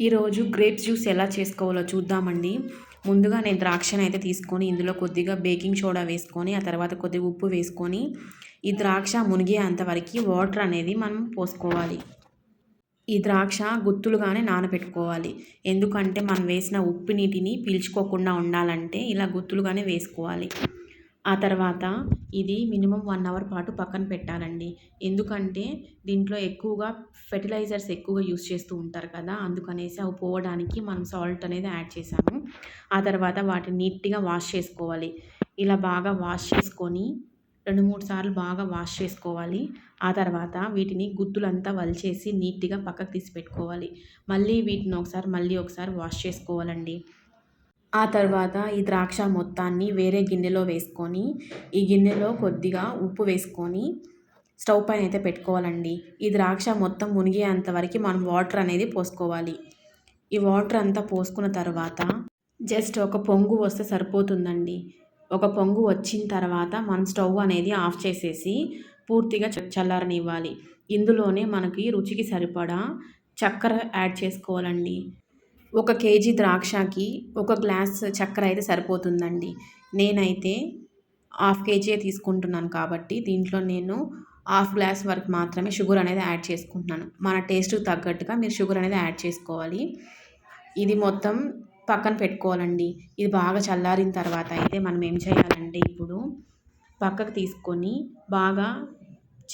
ఈరోజు grapes juice ఎలా చేసుకోవాలో చూద్దామండి. ముందుగా నేను ద్రాక్షను అయితే తీసుకొని ఇందులో కొద్దిగా బేకింగ్ సోడా వేసుకొని ఆ తర్వాత కొద్దిగా ఉప్పు వేసుకొని ఈ ద్రాక్ష మునిగే అంతవరకు వాటర్ అనేది మనం పోసుకోవాలి. ఈ ద్రాక్ష గుత్తులుగానే నానబెట్టుకోవాలి. ఎందుకంటే మనం వేసిన ఉప్పు నీటిని పీల్చుకోకుండా ఉండాలంటే ఇలా గుత్తులుగానే వేసుకోవాలి. ఆ తర్వాత ఇది మినిమం వన్ అవర్ పాటు పక్కన పెట్టాలండి. ఎందుకంటే దీంట్లో ఎక్కువగా ఫెర్టిలైజర్స్ ఎక్కువగా యూస్ చేస్తూ ఉంటారు కదా అందుకనేసి అవి పోవడానికి మనం సాల్ట్ అనేది యాడ్ చేసాము ఆ తర్వాత వాటిని నీట్గా వాష్ చేసుకోవాలి. ఇలా బాగా వాష్ చేసుకొని రెండు మూడు సార్లు బాగా వాష్ చేసుకోవాలి. ఆ తర్వాత వీటిని గుత్తులంతా వలిచేసి నీట్గా పక్కకు తీసి పెట్టుకోవాలి. మళ్ళీ వీటిని ఒకసారి మళ్ళీ ఒకసారి వాష్ చేసుకోవాలండి. ఆ తర్వాత ఈ ద్రాక్ష మొత్తాన్ని వేరే గిన్నెలో వేసుకొని ఈ గిన్నెలో కొద్దిగా ఉప్పు వేసుకొని స్టవ్ పైన అయితే పెట్టుకోవాలండి. ఈ ద్రాక్ష మొత్తం మునిగేంత వరకు మనం వాటర్ అనేది పోసుకోవాలి. ఈ వాటర్ అంతా పోసుకున్న తర్వాత జస్ట్ ఒక పొంగు వస్తే సరిపోతుందండి. ఒక పొంగు వచ్చిన తర్వాత మనం స్టవ్ అనేది ఆఫ్ చేసేసి పూర్తిగా చల్లారనివ్వాలి. ఇందులోనే మనకి రుచికి సరిపడా చక్కెర యాడ్ చేసుకోవాలండి. ఒక కేజీ ద్రాక్షకి ఒక గ్లాస్ చక్కెర అయితే సరిపోతుందండి. నేనైతే హాఫ్ కేజీ తీసుకుంటున్నాను కాబట్టి దీంట్లో నేను హాఫ్ గ్లాస్ వరకు మాత్రమే షుగర్ అనేది యాడ్ చేసుకుంటున్నాను. మన టేస్ట్కి తగ్గట్టుగా మీరు షుగర్ అనేది యాడ్ చేసుకోవాలి. ఇది మొత్తం పక్కన పెట్టుకోవాలండి. ఇది బాగా చల్లారిన తర్వాత అయితే మనం ఏం చేయాలంటే ఇప్పుడు పక్కకు తీసుకొని బాగా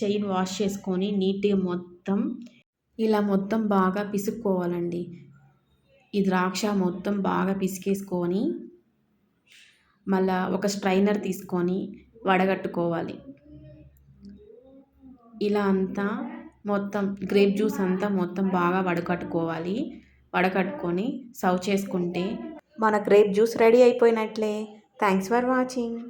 చెయ్యిని వాష్ చేసుకొని నీట్గా మొత్తం ఇలా మొత్తం బాగా పిసుక్కోవాలండి. ఈ ద్రాక్ష మొత్తం బాగా పిసికేసుకొని మళ్ళా ఒక స్ట్రైనర్ తీసుకొని వడగట్టుకోవాలి. ఇలా అంతా మొత్తం గ్రేప్ జ్యూస్ అంతా మొత్తం బాగా వడకట్టుకోవాలి. వడకట్టుకొని సర్వ్ చేసుకుంటే మన grape juice ready అయిపోయినట్లే. Thanks for watching